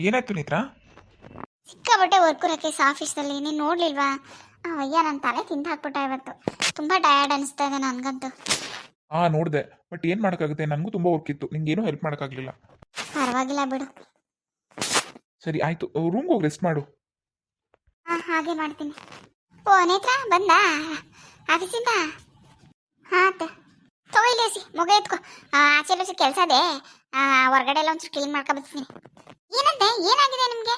ಏನಾಯ್ತು ನಿತ್ರಾ? ಸಿಕ್ಕಾಪಟ್ಟೆ ವರ್ಕು ರಾಕೇಶ್ ಆಫೀಸಲ್ಲಿ ನೀನು ನೋಡ್ಲಿಲ್ವಾ? ಅಯ್ಯ ನನ್ನ ತಲೆ ತಿಂದು ಹಾಕ್ಬಿಟ್ಟ ಇವತ್ತು. ತುಂಬ ಟಯರ್ಡ್ ಅನಿಸ್ತಾ ಇದೆ ನನಗಂತೂ. ಹಾಂ ನೋಡಿದೆ. ಬಟ್ ಏನು ಮಾಡೋಕ್ಕಾಗುತ್ತೆ? ನನಗೂ ತುಂಬಾ ವರ್ಕ್ ಇತ್ತು. ನಿಂಗೇನೂ ಹೆಲ್ಪ್ ಮಾಡೋಕ್ಕಾಗಲಿಲ್ಲ. ಪರವಾಗಿಲ್ಲ ಬಿಡು. ಸರಿ ಆಯ್ತು. ರೂಮ್ ಹೋಗಿ ರೆಸ್ಟ್ ಮಾಡು. ಹಾ ಹಾಗೆ ಮಾಡ್ತೀನಿ. ಓ ನೇತ್ರ ಬಂದ? ಆಫೀಸಿಂದ? ಹಾ ಅತ್ತೆ. ತಗೋ ಇಲ್ಲಿ ಹಸಿ ಮುಗ ಎತ್ಕೊ. ಆಚೆ ಕೆಲಸ ಇದೆ. ಆ, ಹೊರ್ಗಡೆ ಎಲ್ಲ ಒಂಚೂರು ಕ್ಲೀನ್ ಮಾಡ್ಕೊಬರ್ತೀನಿ ಏನಂತೆ? ಏನಾಗಿದೆ ನಿಮಗೆ?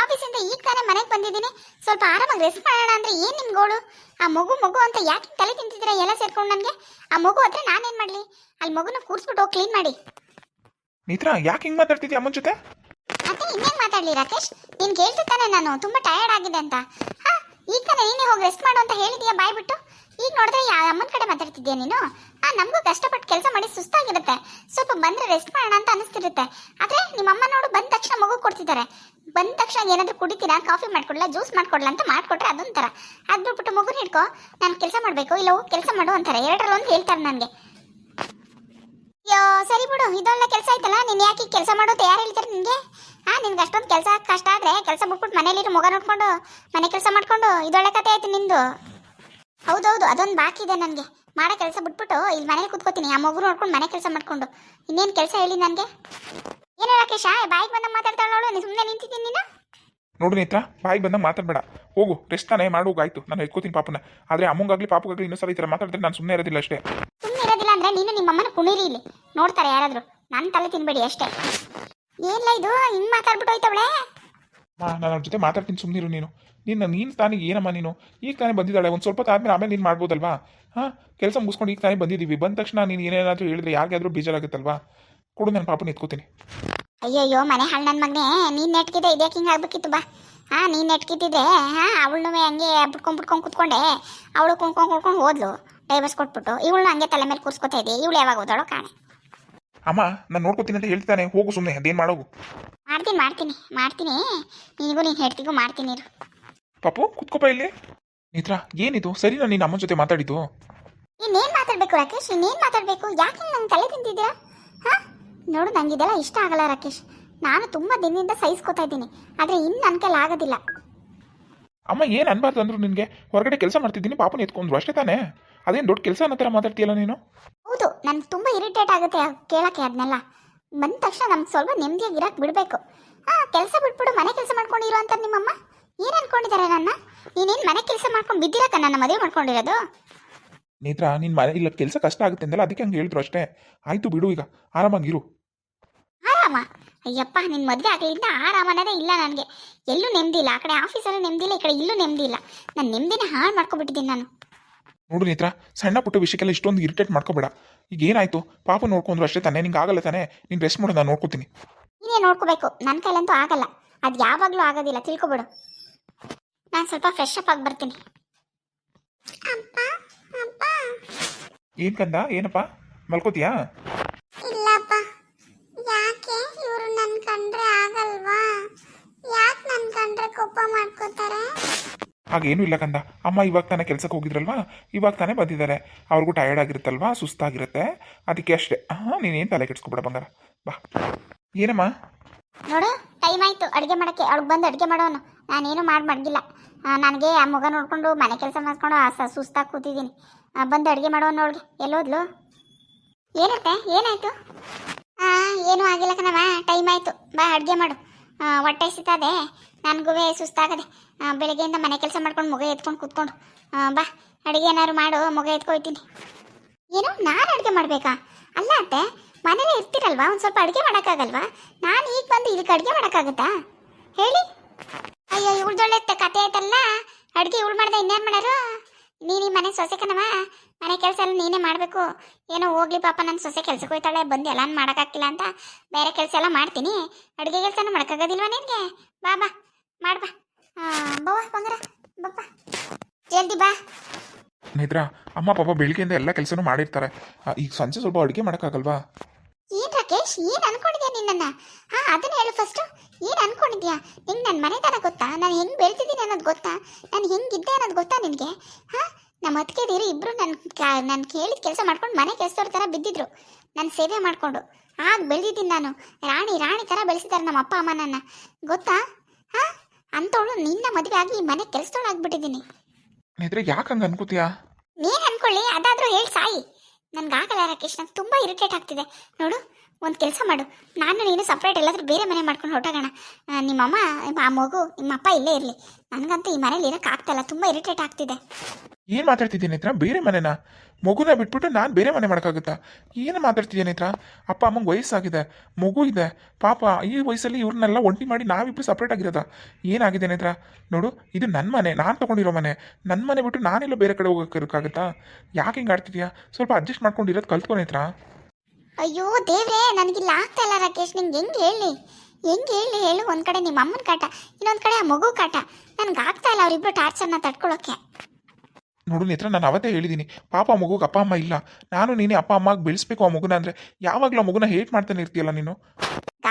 ಆಫೀಸಿಂದ ಈಗ ತಾನೇ ಮನೆಗೆ ಬಂದಿದ್ದೀನಿ. ಸ್ವಲ್ಪ ಆರಾಮಾಗಿ ರೆಸ್ಟ್ ಮಾಡೋಣ ಅಂದ್ರೆ ಏನು ನಿಮ್ಮ ಗೋಳು? ಆ ಮಗು ಮಗು ಅಂತ ಯಾಕೆ ತಲೆ ತಿಂತಿದ್ದೀರಾ ಎಲ್ಲ ಸೇರ್ಕೊಂಡು ನನಗೆ? ಆ ಮಗು ಹತ್ರ ನಾನೇನು ಮಾಡಲಿ? ಅಲ್ಲಿ ಮಗುನ ಕೂರಿಸ್ಬಿಟ್ಟು ಹೋಗಿ ಕ್ಲೀನ್ ಮಾಡಿ. ಮಿತ್ರ ಯಾಕೆ ಹಿಂಗೆ ಮಾತಾಡ್ತಿದ್ಯಾ ಅಮ್ಮನ ಜೊತೆ? ಮತ್ತೆ ಇನ್ನೇನು ಮಾತಾಡಲಿ ರಾಕೇಶ್? ನೀನು ಕೇಳ್ತಿದ್ದಾನೆ ನಾನು ತುಂಬ ಟಯರ್ಡ್ ಆಗಿದೆ ಅಂತ. ಹಾಂ ಈಗ ತಾನೇ ನೀನೇ ಹೋಗಿ ರೆಸ್ಟ್ ಮಾಡು ಅಂತ ಹೇಳಿದೀಯ ಬಾಯ್ಬಿಟ್ಟು? ಈಗ ನೋಡಿದ್ರೆ ಯಾ ಅಮ್ಮನ ಕಡೆ ಮಾತಾಡ್ತಿದ್ದೀಯ ನೀನು? ನಮಗೂ ಕಷ್ಟಪಟ್ಟು ಕೆಲಸ ಮಾಡಿ ಸುಸ್ತಾಗಿರುತ್ತೆ. ಸ್ವಲ್ಪ ಬಂದ್ರೆ ರೆಸ್ಟ್ ಮಾಡೋಣ ಅಂತ ಅನಿಸ್ತಿರುತ್ತೆ. ಆದ್ರೆ ನಿಮ್ಮ ಅಮ್ಮ ನೋಡು ಬಂದ ತಕ್ಷಣ ಮಗು ಕೊಡ್ತಿದ್ದಾರೆ. ಬಂದ ತಕ್ಷಣ ಏನಾದರೂ ಕುಡಿತೀರಾ ಕಾಫಿ ಮಾಡ್ಕೊಡ್ಲಾ ಜ್ಯೂಸ್ ಮಾಡ್ಕೊಡ್ಲಾ ಅಂತ ಮಾಡ್ಕೊಟ್ರೆ ಅದೊಂಥರ ಅದು ಬಿಟ್ಬಿಟ್ಟು ಮಗುನ ಹಿಡ್ಕೊ, ನಾನು ಕೆಲಸ ಮಾಡಬೇಕು, ಇಲ್ಲ ಕೆಲಸ ಮಾಡು ಅಂತಾರೆ. ಎರಡರಲ್ಲಿ ಒಂದು ಹೇಳ್ತಾರೆ ನನಗೆ. ಅಯ್ಯೋ, ಸರಿ ಬಿಡು, ಇದೊಳ್ಳೆ ಕೆಲಸ ಆಯ್ತಲ್ಲ, ನೀನು ಯಾಕೆ ಕೆಲಸ ಮಾಡೋದು ಯಾರು ಹೇಳ್ತಾರೆ ನಿನಗೆ? ಹಾಂ ನಿನ್ಗೆ ಅಷ್ಟೊಂದು ಕೆಲಸ ಕಷ್ಟ ಆದರೆ ಕೆಲಸ ಬಿಟ್ಬಿಟ್ಟು ಮನೇಲಿರೋ ಮಗ ನೋಡ್ಕೊಂಡು ಮನೆ ಕೆಲಸ ಮಾಡ್ಕೊಂಡು, ಇದೊಳ್ಳೆ ಕತೆ ಆಯ್ತು ನಿಂದು. ಹೌದೌದು, ಅದೊಂದು ಬಾಕಿ ಇದೆ ನನಗೆ. ಮಾಡೋ ಕೆಲಸ ಬಿಟ್ಬಿಟ್ಟು ಇಲ್ಲಿ ಮನೇಲಿ ಕೂತ್ಕೋತೀನಿ. ಆ ಮಗು ನೋಡ್ಕೊಂಡು ಮನೆ ಕೆಲಸ ಮಾಡ್ಕೊಂಡು. ಇನ್ನೇನು ಕೆಲಸ ಹೇಳಿ ನನಗೆ? ಏನು ರಾಕೇಶ ಬಾಯಿಗೆ ಬಂದ ಮಾತಾಡ್ತಾಳೋಳು ನೀನು ಸುಮ್ಮನೆ ನಿಂತಿದ್ದೀನಿ ನೀನು? ನೋಡು ನೇತ್ರ ಬಾಯಿಗೆ ಬಂದಾಗ ಮಾತಾಡಬೇಡ. ಹೋಗು ರೆಸ್ಟ್ ತಾನೇ ಮಾಡು ಆಯ್ತು. ನಾನು ಎತ್ಕೋತೀನಿ ಪಾಪನ. ಆದರೆ ಅಮ್ಮಂಗಾಗಲಿ ಪಾಪಗಾಗಲಿ ಇನ್ನೂ ಸಲ ಈ ಥರ ಮಾತಾಡಿದ್ರೆ ನಾನು ಸುಮ್ಮನೆ ಇರೋದಿಲ್ಲ ಅಷ್ಟೇ. ಸುಮ್ಮನೆ ಇರೋದಿಲ್ಲ ಅಂದ್ರೆ ನೀನು ನಿಮ್ಮ ಅಮ್ಮನ ಕುಣಿರಿ ಇಲ್ಲಿ. ನೋಡ್ತಾರೆ ಯಾರಾದರೂ. ನನ್ನ ತಲೆ ತಿನ್ಬೇಡಿ ಅಷ್ಟೇ. ಏನಿಲ್ಲ ಇದು? ಹಿಂಗೆ ಮಾತಾಡ್ಬಿಟ್ಟು ಹೋಯ್ತವಳೆ? ಮಾ ನಾನು ಅವ್ರ ಜೊತೆ ಮಾತಾಡ್ತೀನಿ ಸುಮ್ಮನಿರು ನೀನು. ನೀನು ನೀನು ತಾನಿಗೆ ಏನಮ್ಮ ನೀನು? ಈಗ ತಾನೇ ಬಂದಿದ್ದಾಳೆ. ಒಂದು ಸ್ವಲ್ಪ ಆದ್ಮೇಲೆ ಆಮೇಲೆ ನೀನು ಮಾಡ್ಬೋದಲ್ವಾ? ಹಾಂ ಕೆಲಸ ಮುಗಿಸ್ಕೊಂಡು ಈಗ ತಾನೇ ಬಂದಿದ್ದೀವಿ. ಬಂದ ತಕ್ಷಣ ನೀನು ಏನೇನಾದರೂ ಹೇಳಿದ್ರೆ ಯಾರಿಗಾದರೂ ಬೇಜಾರಾಗುತ್ತಲ್ವಾ? ಕೊಡು ನಾನು ಪಾಪನ ನಿಂತ್ಕೋತೀನಿ ಅಯ್ಯಯ್ಯೋ ಮನೆ ಹಾಳು ನನ್ನ ಮಗನೇ. ನೀನು ನೆಟ್ಕಿದೆ ಇದ್ಯಾಕೆ ಹಿಂಗೆ ಆಗ್ಬೇಕಿತ್ತು ಬಾ. ಹಾಂ ನೀನು ನೆಟ್ಕಿದ್ದಿದ್ರೆ ಹಾಂ ಅವಳನ್ನೂ ಹಂಗೆ ಬಿಟ್ಕೊಂಡು ಬಿಟ್ಕೊಂಡು ಕುತ್ಕೊಂಡೆ. ಅವಳು ಕುಣ್ಕೊಂಡು ಕುಡ್ಕೊಂಡು ಹೋದ್ಲು. ಡೈವರ್ಸ್ ಕೊಟ್ಬಿಟ್ಟು. ಇವಳನ್ನ ಹಂಗೆ ತಲೆ ಮೇಲೆ ಕೂರಿಸ್ಕೊತಾ ಇದ್ದೆ. ಇವಳು ಯಾವಾಗ ಓದಾಳೋ ಕಾಣೆ. ಅಮ್ಮ ನಾನು ನೋಡ್ಕೋತೀನಿ ಅಂತ ಹೇಳ್ತಾನೆ ಹೋಗು ಸುಮ್ಮನೆ ಅದೇನು ಮಾಡೋಗು? ಮಾಡ್ತೀನಿ ಮಾಡ್ತೀನಿ ಮಾಡ್ತೀನಿ. ನಿನಗೂ ನೀನು ಹೆಡ್ತಿಗೂ ಮಾಡ್ತೀನಿ ಇರು. ಪಾಪು ಕುತ್ಕೋಪ ಇಲ್ಲಿ. ನೇತ್ರ ಏನಿದು? ಸರಿನಾ ನೀನು ಅಮ್ಮನ ಜೊತೆ ಮಾತಾಡಿದ್ದು. ಇನ್ನೇನು ಮಾತಾಡಬೇಕು ರಾಕೇಶ್? ಇನ್ನೇನು ಮಾತಾಡಬೇಕು? ಯಾಕೆ ನನ್ನ ತಲೆ ತಿಂತಿದ್ದೀರಾ? ಹಾ? ನೋಡು ನಂಗೆ ಇದೆಲ್ಲ ಇಷ್ಟ ಆಗಲ್ಲ ರಾಕೇಶ್. ನಾನು ತುಂಬಾ ದಿನದಿಂದ ಸಹಿಸ್ಕೊತಾ ಇದ್ದೀನಿ. ಆದರೆ ಇನ್ನು ನನ್ನ ಕೈಲಿ ಆಗೋದಿಲ್ಲ. ಅಮ್ಮ ಏನು ಅನ್ಬಾರ್ದು ಅಂದ್ರು ನಿನಗೆ? ಹೊರಗಡೆ ಕೆಲಸ ಮಾಡ್ತಿದ್ದೀನಿ ಪಾಪನ ಎತ್ಕೊಂಡ್ರು. ಅಷ್ಟೇ ತಾನೇ? ಅದೇನು ದೊಡ್ಡ ಕೆಲಸ ಅನ್ನೋ ಥರ ಮಾತಾಡ್ತೀಯಲ್ಲ ನೀನು? ಹೌದು ನನ್ಗೆ ತುಂಬ ಇರಿಟೇಟ್ ಆಗುತ್ತೆ ಕೇಳಕ್ಕೆ ಅದನ್ನೆಲ್ಲ ಬಂದ ತಕ್ಷಣ ನಮ್ಗೆ ಸ್ವಲ್ಪ ನೆಮ್ಮದಿಯಾಗಿ ಇರಕ್ಕೆ ಬಿಡಬೇಕು. ಹಾಂ ಕೆಲಸ ಬಿಟ್ಬಿಡು ಮನೆ ಕೆಲಸ ಮಾಡ್ಕೊಂಡಿರೋ ಅಂತ ನಿಮ್ಮಮ್ಮ? ಏನು ಅನ್ಕೊಂಡಿದ್ದಾರೆ ನನ್ನ? ನೀನೇನು ಮನೆ ಕೆಲಸ ಮಾಡ್ಕೊಂಡು ಬಿದ್ದಿರಕ್ಕ ನನ್ನ ಮದುವೆ ಮಾಡ್ಕೊಂಡಿರೋದು. ನೇತ್ರ ನಿನ್ನ ಮನೆ ಇಲ್ಲ ಕೆಲಸ ಕಷ್ಟ ಆಗುತ್ತೆ ಅಂದಲ್ಲ ಅದಕ್ಕೆ ಹಂಗೆ ಹೇಳಿದ್ರು ಅಷ್ಟೇ. ಆಯಿತು ಬಿಡು ಈಗ ಆರಾಮಾಗಿರು ಆರಾಮ? ಅಯ್ಯಪ್ಪ ನಿನ್ನ ಮದುವೆ ಆಗಲಿಂದ ಆರಾಮ ಅನ್ನೋದೇ ಇಲ್ಲ ನನಗೆ. ಎಲ್ಲೂ ನೆಮ್ಮದಿ ಇಲ್ಲ. ಆ ಕಡೆ ಆಫೀಸಲ್ಲೂ ನೆಮ್ಮದಿ ಇಲ್ಲ ಈ ಕಡೆ ಇಲ್ಲೂ ನೆಮ್ಮದಿ ಇಲ್ಲ. ನನ್ನ ನೆಮ್ಮದಿನ ಹಾಳು ಮಾಡ್ಕೊಬಿಟ್ಟಿದ್ದೀನಿ ನಾನು. ನೋಡು ನೇತ್ರ ಸಣ್ಣ ಪುಟ್ಟ ವಿಷಯಕ್ಕೆಲ್ಲ ಇಷ್ಟೊಂದು ಇರಿಟೇಟ್ ಮಾಡ್ಕೋಬೇಡ. ಈಗ ಏನಾಯ್ತು? ಪಾಪ ನೋಡ್ಕೊಂಡ್ರು ಅಷ್ಟೇ ತಾನೇ ನಿಂಗೆ ಆಗಲ್ಲ ತಾನೇ? ನೀನು ರೆಸ್ಟ್ ಮಾಡು ನಾನು ನೋಡ್ಕೋತೀನಿ. ನೀನೇ ನೋಡ್ಕೋಬೇಕು. ನನ್ನ ಕೈಲಂತೂ ಆಗಲ್ಲ. ಅದು ಯಾವಾಗಲೂ ಆಗೋದಿಲ್ಲ. ತಿಳ್ಕೊಬಿಡು. ನಾನು ಸ್ವಲ್ಪ ಫ್ರೆಶ್ ಅಪ್ ಆಗಿ ಬರ್ತೀನಿ. ಅಪ್ಪ ಅಪ್ಪ. ಏನು ಕಂದ? ಏನಪ್ಪ? ಮಲ್ಕೋತೀಯಾ? ಇಲ್ಲಪ್ಪ. ಯಾಕೆ? ಇವರು ನನ್ನ ಕಂಡ್ರೆ ಆಗಲ್ವಾ? ಯಾಕೆ ನನ್ನ ಕಂಡ್ರೆ ಕೋಪ ಮಾಡ್ಕೋತಾರೆ? ಹಾಗೇನೂ ಇಲ್ಲ ಕಂದ. ಅಮ್ಮ ಇವಾಗ ತಾನೇ ಕೆಲಸಕ್ಕೆ ಹೋಗಿದ್ರಲ್ವಾ? ಇವಾಗ ತಾನೇ ಬಂದಿದ್ದಾರೆ. ಅವ್ರಿಗೂ ಟಯರ್ಡ್ ಆಗಿರುತ್ತಲ್ವಾ? ಸುಸ್ತಾಗಿರುತ್ತೆ. ಅದಕ್ಕೆ ಅಷ್ಟೇ. ಹಾಂ ನೀನೇನು ತಲೆ ಕೆಡ್ಸ್ಕೊಬೇಡ ಬಂಗಾರ. ಬಾ. ಏನಮ್ಮ? ನೋಡು ಟೈಮ್ ಆಯ್ತು. ಅಡುಗೆ ಮಾಡಕ್ಕೆ. ಅವ್ಳಿಗೆ ಬಂದು ಅಡುಗೆ ಮಾಡೋನು. ನಾನೇನು ಮಾಡಿ ಮಡಗಿಲ್ಲ. ನನಗೆ ಆ ಮಗ ನೋಡಿಕೊಂಡು, ಮನೆ ಕೆಲಸ ಮಾಡ್ಕೊಂಡು ಸುಸ್ತಾಗಿ ಕೂತಿದ್ದೀನಿ. ಬಂದು ಅಡುಗೆ ಮಾಡೋನು ನೋಡ್ಗೆ. ಎಲ್ಲೋದ್ಲು ಏನತ್ತೆ ಏನಾಯಿತು? ಹಾಂ ಏನೂ ಆಗಿಲ್ಲ ಕಣವ ಟೈಮ್ ಆಯಿತು. ಬಾ, ಅಡುಗೆ ಮಾಡು. ಹೊಟ್ಟೆ ಸಿಗ್ತದೆ ನನಗೂ ಸುಸ್ತಾಗದೆ. ಬೆಳಗ್ಗೆಯಿಂದ ಮನೆ ಕೆಲಸ ಮಾಡ್ಕೊಂಡು ಮಗ ಎತ್ಕೊಂಡು ಕೂತ್ಕೊಂಡು. ಬಾ, ಅಡುಗೆ ಏನಾದ್ರು ಮಾಡು. ಮಗ ಎತ್ಕೊಯ್ತೀನಿ. ಏನು, ನಾನು ಅಡುಗೆ ಮಾಡಬೇಕಾ? ಅಲ್ಲ ಅತ್ತೆ, ಮನೇಲೇ ಇರ್ತೀರಲ್ವಾ? ಒಂದು ಸ್ವಲ್ಪ ಅಡುಗೆ ಮಾಡೋಕ್ಕಾಗಲ್ವಾ? ನಾನು ಈಗ ಬಂದು ಇದಕ್ಕೆ ಅಡುಗೆ ಮಾಡೋಕ್ಕಾಗುತ್ತಾ? ಕತೆ ಆಯ್ತಲ್ಲ? ಅಡುಗೆ ಇವಳು ಮಾಡ್ದೆ ಇನ್ನೇನು ಮಾಡೋರು? ನೀನು ಮನೆ ಸೊಸೆ ಕಣವ ಮನೆ ಕೆಲಸ ಎಲ್ಲ ನೀನೇ ಮಾಡಬೇಕು. ಏನೋ ಹೋಗ್ಲಿ ಪಾಪ ನನ್ನ ಸೊಸೆ ಕೆಲ್ಸಕ್ಕೆ ಹೋಯ್ತಾಳೆ, ಬಂದು ಎಲ್ಲ ಮಾಡೋಕ್ಕಾಗಿಲ್ಲ ಅಂತ ಬೇರೆ ಕೆಲಸ ಎಲ್ಲ ಮಾಡ್ತೀನಿ. ಅಡುಗೆ ಕೆಲಸನೂ ಮಾಡೋಕ್ಕಾಗೋದಿಲ್ವಾ ನಿನಗೆ? ಬಾ ಬಾ ಮಾಡ್ಬಾ ಬವ್ವ ಬಂಗಾರ ಬಪ್ಪ. ಜಲ್ದಿ ಬಾ. ನೇತ್ರ ಅಮ್ಮ, ಪಾಪ ಬೆಳಿಗ್ಗೆಯಿಂದ ಎಲ್ಲ ಕೆಲಸನೂ ಮಾಡಿರ್ತಾರೆ. ಈಗ ಸಂಜೆ ಸ್ವಲ್ಪ ಅಡುಗೆ ಮಾಡೋಕ್ಕಾಗಲ್ವಾ? ರಾಕೇಶ್ ಏನು ಅನ್ಕೊಂಡಿದ್ಯಾ ನಿನ್ನನ್ನು? ಹಾ ಅದನ್ನ ಹೇಳು ಫಸ್ಟ್ ಏನು ಅನ್ಕೊಂಡಿದ್ಯಾ? ನಿಂಗೆ ನನ್ನ ಮನೆತನ ಗೊತ್ತಾ? ನಾನು ಹೆಂಗ್ ಬೆಳ್ತಿದ್ದೀನಿ ಅನ್ನೋದು ಗೊತ್ತಾ? ನಾನು ಹೆಂಗಿದ್ದೆ ಅನ್ನೋದು ಗೊತ್ತಾ ನಿನಗೆ? ಹಾ ನಮ್ಮ ಅತ್ತಿಗೆದಿರು ಇಬ್ರು ನನ್ನ ನನ್ನ ಕೇಳಿದ ಕೆಲಸ ಮಾಡ್ಕೊಂಡು ಮನೆ ಕೆಲಸದವ್ರ ಥರ ಬಿದ್ದಿದ್ರು. ನನ್ನ ಸೇವೆ ಮಾಡಿಕೊಂಡು. ಆಗ ಬೆಳೆದಿದ್ದೀನಿ ನಾನು. ರಾಣಿ ರಾಣಿ ಥರ ಬೆಳೆಸಿದ್ದಾರೆ ನಮ್ಮ ಅಪ್ಪ ಅಮ್ಮ ನನ್ನ. ಗೊತ್ತಾ? ಹಾಂ ಅಂಥವಳು ನಿನ್ನ ಮದುವೆ ಆಗಿ ಈ ಮನೆ ಕೆಲಸದವಳು ಆಗ್ಬಿಟ್ಟಿದ್ದೀನಿ. ಸ್ನೇಹಿತರೆ ಯಾಕೆ ಹಂಗೆ ಅನ್ಕೋತೀಯಾ? ನೀನು ಅನ್ಕೊಳ್ಳಿ ಅದಾದರೂ ಹೇಳಿ ಸಾಯಿ. ನನ್ಗೆ ಆಗಲ್ಲ ರಾಕೇಶ್ ನಂಗೆ ತುಂಬ ಇರಿಟೇಟ್ ಆಗ್ತಿದೆ. ನೋಡು ಒಂದು ಕೆಲಸ ಮಾಡು. ನಾನು ನೀನು ಸಪ್ರೇಟ್ ಎಲ್ಲಾದರೂ ಬೇರೆ ಮನೆ ಮಾಡ್ಕೊಂಡು ಹೊರಟೋಗೋಣ. ನಿಮ್ಮಮ್ಮ, ಆ ಮಗು ನಿಮ್ಮ ಅಪ್ಪ ಇಲ್ಲೇ ಇರಲಿ. ನನಗಂತೂ ಈ ಮನೇಲಿ ಇರೋಕ್ಕೆ ಆಗ್ತಾಯಿಲ್ಲ ತುಂಬ ಇರಿಟೇಟ್ ಆಗ್ತಿದೆ. ಏನು ಮಾತಾಡ್ತಿದ್ದೀನಿ ನೇತ್ರ? ಬೇರೆ ಮನೆನಾ? ಮಗುನ ಬಿಟ್ಬಿಟ್ಟು ನಾನು ಬೇರೆ ಮನೆ ಮಾಡೋಕ್ಕಾಗುತ್ತಾ? ಏನು ಮಾತಾಡ್ತಿದ್ದೀನಿ ನೇತ್ರ? ಅಪ್ಪ ಅಮ್ಮಂಗೆ ವಯಸ್ಸಾಗಿದೆ. ಮಗು ಇದೆ. ಪಾಪ, ಈ ವಯಸ್ಸಲ್ಲಿ ಇವ್ರನ್ನೆಲ್ಲ ಒಂಟಿ ಮಾಡಿ ನಾವಿಬ್ಬರು ಸಪ್ರೇಟ್ ಆಗಿರೋದ? ಏನಾಗಿದೆ ನೇತ್ರ? ನೋಡು, ಇದು ನನ್ನ ಮನೆ. ನಾನು ತೊಗೊಂಡಿರೋ ಮನೆ. ನನ್ನ ಮನೆ ಬಿಟ್ಟು ನಾನೆಲ್ಲೋ ಬೇರೆ ಕಡೆ ಹೋಗೋಕ್ಕಾಗುತ್ತಾ ಯಾಕೆ ಹಿಂಗೆ ಆಡ್ತಿದ್ಯಾ? ಸ್ವಲ್ಪ ಅಡ್ಜಸ್ಟ್ ಮಾಡ್ಕೊಂಡಿರೋದು ಕಲ್ತ್ಕೊ ನೇತ್ರ. ಅಯ್ಯೋ ದೇವ್ರೇ ನನಗಿಲ್ಲ ಆಗ್ತಾ ಇಲ್ಲ ರಾಕೇಶ್ ನಿಂಗೆ ಹೆಂಗೆ ಹೇಳಿ? ಹೆಂಗೆ ಹೇಳಿ ಹೇಳು ಒಂದು ಕಡೆ ನಿಮ್ಮ ಅಮ್ಮನ ಕಾಟ ಇನ್ನೊಂದು ಕಡೆ ಆ ಮಗು ಕಾಟ. ನನಗೆ ಆಗ್ತಾ ಇಲ್ಲ ಅವರಿಬ್ಬರು ಟಾರ್ಚರ್ನ ತಡ್ಕೊಳ್ಳೋಕ್ಕೆ ನೋಡು ನೇತ್ರ ನಾನು ಅವತ್ತೇ ಹೇಳಿದ್ದೀನಿ ಪಾಪ ಆ ಮಗುಗೆ ಅಪ್ಪ ಅಮ್ಮ ಇಲ್ಲ. ನಾನು ನೀನೇ ಅಪ್ಪ ಅಮ್ಮಗೆ ಬೆಳೆಸ್ಬೇಕು ಆ ಮಗುನ ಅಂದರೆ ಯಾವಾಗಲೂ ಆ ಮಗುನ ಹೇಟ್ ಮಾಡ್ತಾನೆ ಇರ್ತೀಯಲ್ಲ ನೀನು?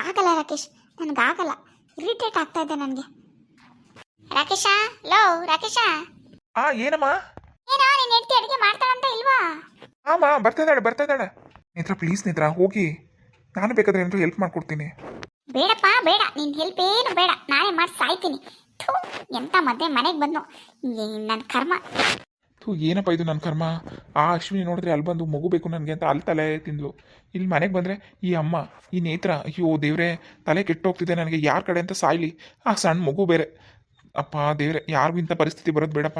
ಆಗಲ್ಲ ರಾಕೇಶ್ ನನಗಾಗಲ್ಲ ಇರಿಟೇಟ್ ಆಗ್ತಾ ಇದೆ ನನಗೆ. ರಾಕೇಶ ಲೋ ರಾಕೇಶ. ಆ ಏನಮ್ಮ? ಏನೋ ನೀನು ಹೆಂಡತಿ ಅಡುಗೆ ಮಾಡ್ತಾಳಂತ ಇಲ್ವಾ? ಆಮಾ ಬರ್ತಾ ಇದ್ದಾಳೆ ಬರ್ತಾ ಇದ್ದಾಳೆ. ನೇತ್ರ ಪ್ಲೀಸ್ ನೇತ್ರ ಹೋಗಿ. ನಾನು ಬೇಕಾದ್ರೆ ಏನಾದರೂ ಹೆಲ್ಪ್ ಮಾಡ್ಕೊಡ್ತೀನಿ. ಬೇಡಪ್ಪ ಬೇಡ. ನಿನ್ನ ಹೆಲ್ಪ್ ಏನು ಬೇಡ. ನಾನೇ ಮಾಡಿ ಸಾಯ್ತೀನಿ. ಥೂ ಎಂತ ಮದ್ದೆ ಮನೆಗೆ ಬಂದು ನನ್ನ ಕರ್ಮ. ಥೂ ಏನಪ್ಪ ಇದು ನನ್ನ ಕರ್ಮ? ಆ ಅಶ್ವಿನಿ ನೋಡಿದ್ರೆ ಅಲ್ಲಿ ಬಂದು ಮಗು ಬೇಕು ನನಗೆ ಅಂತ ಅಲ್ಲಿ ತಲೆ ತಿಂದ್ಲು. ಇಲ್ಲಿ ಮನೆಗೆ ಬಂದರೆ ಈ ಅಮ್ಮ ಈ ನೇತ್ರ ಅಯ್ಯೋ ದೇವ್ರೆ ತಲೆ ಕೆಟ್ಟೋಗ್ತಿದೆ ನನಗೆ ಯಾರ ಕಡೆ ಅಂತ ಸಾಯ್ಲಿ. ಆ ಸಣ್ಣ ಮಗು ಬೇರೆ. ಅಪ್ಪ ದೇವ್ರೆ ಯಾರಿಗೂ ಇಂಥ ಪರಿಸ್ಥಿತಿ ಬರೋದು ಬೇಡಪ್ಪ.